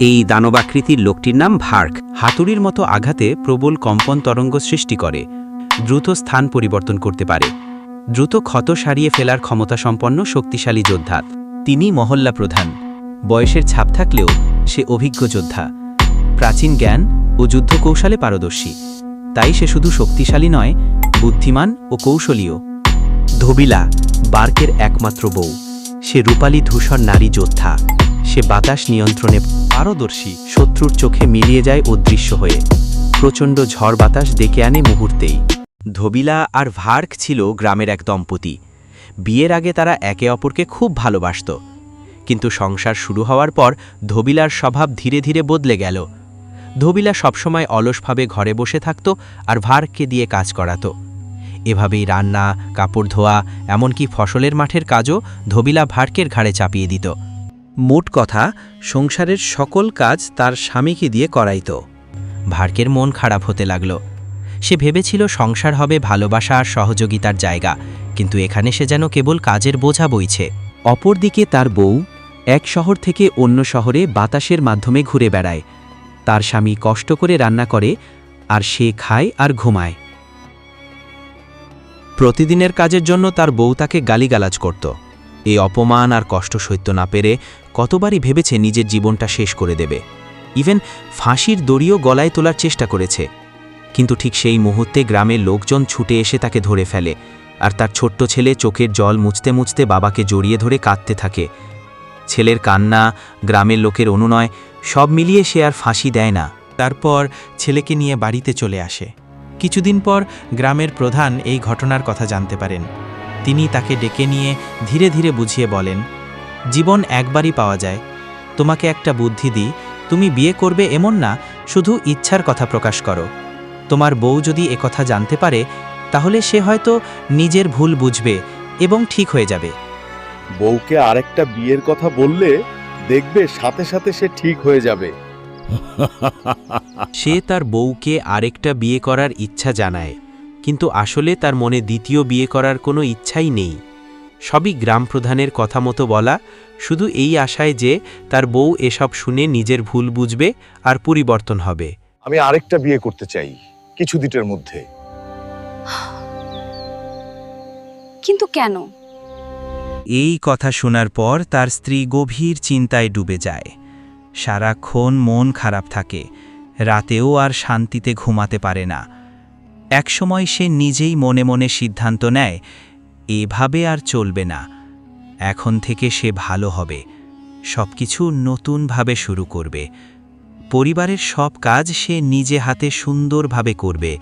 এই দানবাকৃতির লোকটির নাম ভার্ক। হাতুড়ির মতো আঘাতে প্রবল কম্পন তরঙ্গ সৃষ্টি করে। দ্রুত স্থান পরিবর্তন করতে পারে। দ্রুত ক্ষত সারিয়ে ফেলার ক্ষমতা সম্পন্ন শক্তিশালী যোদ্ধা। তিনি মহল্লা প্রধান। বয়সের ছাপ থাকলেও সে অভিজ্ঞ যোদ্ধা। প্রাচীন জ্ঞান ও যুদ্ধ কৌশলে পারদর্শী। তাই সে শুধু শক্তিশালী নয়, বুদ্ধিমান ও কৌশলীয় ধবিলা, বার্কের একমাত্র বউ। সে রূপালী ধূসর নারী যোদ্ধা। সে বাতাস নিয়ন্ত্রণে পারদর্শী, শত্রুর চোখে মিলিয়ে যায় অদৃশ্য হয়ে। প্রচণ্ড ঝড় বাতাস ডেকে আনে মুহূর্তেই। ধবিলা আর ভার্ক ছিল গ্রামের এক দম্পতি। বিয়ের আগে তারা একে অপরকে খুব ভালোবাসত। কিন্তু সংসার শুরু হওয়ার পর ধবিলার স্বভাব ধীরে ধীরে বদলে গেল। ধবিলা সবসময় অলসভাবে ঘরে বসে থাকত আর ভার্ককে দিয়ে কাজ করাতো। এভাবেই রান্না, কাপড় ধোয়া, এমনকি ফসলের মাঠের কাজও ধবিলা ভার্কের ঘাড়ে চাপিয়ে দিত। মোট কথা, সংসারের সকল কাজ তার স্বামীকে দিয়ে করাইত। ভার্কের মন খারাপ হতে লাগল। সে ভেবেছিল সংসার হবে ভালোবাসা আর সহযোগিতার জায়গা, কিন্তু এখানে সে যেন কেবল কাজের বোঝা বইছে। অপরদিকে তার বউ এক শহর থেকে অন্য শহরে বাতাসের মাধ্যমে ঘুরে বেড়ায়। তার স্বামী কষ্ট করে রান্না করে আর সে খায় আর ঘুমায়। প্রতিদিনের কাজের জন্য তার বউ তাকে গালিগালাজ করত। এই অপমান আর কষ্ট সইতে না পেরে কতবারই ভেবেছে নিজের জীবনটা শেষ করে দেবে। ইভেন ফাঁসির দড়িও গলায় তোলার চেষ্টা করেছে। কিন্তু ঠিক সেই মুহূর্তে গ্রামের লোকজন ছুটে এসে তাকে ধরে ফেলে, আর তার ছোট্ট ছেলে চোখের জল মুছতে মুছতে বাবাকে জড়িয়ে ধরে কাঁদতে থাকে। ছেলের কান্না, গ্রামের লোকের অনুনয়, সব মিলিয়ে সে আর ফাঁসি দেয় না। তারপর ছেলেকে নিয়ে বাড়িতে চলে আসে। কিছুদিন পর গ্রামের প্রধান এই ঘটনার কথা জানতে পারেন। তিনি তাকে ডেকে নিয়ে ধীরে ধীরে বুঝিয়ে বলেন জীবন একবারই পাওয়া যায়। তোমাকে একটা বুদ্ধি দিই তুমি বিয়ে করবে এমন না শুধু ইচ্ছার কথা প্রকাশ করো। তোমার বউ যদি একথা জানতে পারে তাহলে সে হয়তো নিজের ভুল বুঝবে এবং ঠিক হয়ে যাবে। বউকে আরেকটা বিয়ের কথা বললে দেখবে সাথে সাথে সে ঠিক হয়ে যাবে। সে তার বউকে আরেকটা বিয়ে করার ইচ্ছা জানায় কিন্তু আসলে তার মনে দ্বিতীয় বিয়ে করার কোনো ইচ্ছাই নেই। সবই গ্রাম প্রধানের কথা মতো বলা শুধু এই আশায় যে তার বউ এসব শুনে নিজের ভুল বুঝবে আর পরিবর্তন হবে। আমি আরেকটা বিয়ে করতে চাই কিছু দিনের মধ্যে। কিন্তু কেন? এই কথা শোনার পর তার স্ত্রী গভীর চিন্তায় ডুবে যায়। সারাক্ষণ মন খারাপ থাকে রাতেও আর শান্তিতে ঘুমাতে পারে না। একসময় সে নিজেই মনে মনে সিদ্ধান্ত নেয় এভাবে আর চলবে না। এখন থেকে সে ভালো হবে। সব কিছু নতুনভাবে শুরু করবে। পরিবারের সব কাজ সে নিজে হাতে সুন্দরভাবে করবে,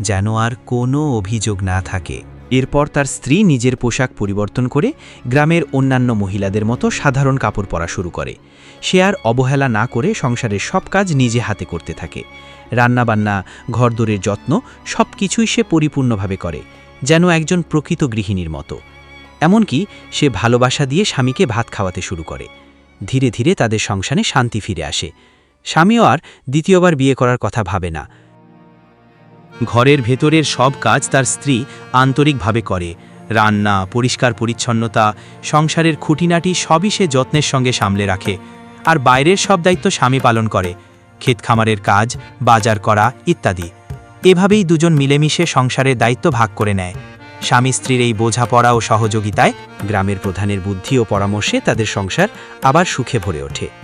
যেন আর কোনো অভিযোগ না থাকে। এরপর তার স্ত্রী নিজের পোশাক পরিবর্তন করে গ্রামের অন্যান্য মহিলাদের মতো সাধারণ কাপড় পরা শুরু করে। সে আর অবহেলা না করে সংসারের সব কাজ নিজে হাতে করতে থাকে। রান্নাবান্না, ঘরদোরের যত্ন সব কিছুই সে পরিপূর্ণভাবে করে। যেন একজন প্রকৃত গৃহিণীর মতো। এমনকি সে ভালোবাসা দিয়ে স্বামীকে ভাত খাওয়াতে শুরু করে। ধীরে ধীরে তাদের সংসারে শান্তি ফিরে আসে। স্বামীও আর দ্বিতীয়বার বিয়ে করার কথা ভাবে না। ঘরের ভেতরের সব কাজ তার স্ত্রী আন্তরিকভাবে করে। রান্না, পরিষ্কার পরিচ্ছন্নতা, সংসারের খুঁটিনাটি সবই সে যত্নের সঙ্গে সামলে রাখে। আর বাইরের সব দায়িত্ব স্বামী পালন করে। ক্ষেত খামারের কাজ, বাজার করা ইত্যাদি। এভাবেই দুজন মিলেমিশে সংসারের দায়িত্ব ভাগ করে নেয়। স্বামী স্ত্রীর এই বোঝাপড়া ও সহযোগিতায় গ্রামের প্রধানের বুদ্ধি ও পরামর্শে তাদের সংসার আবার সুখে ভরে ওঠে।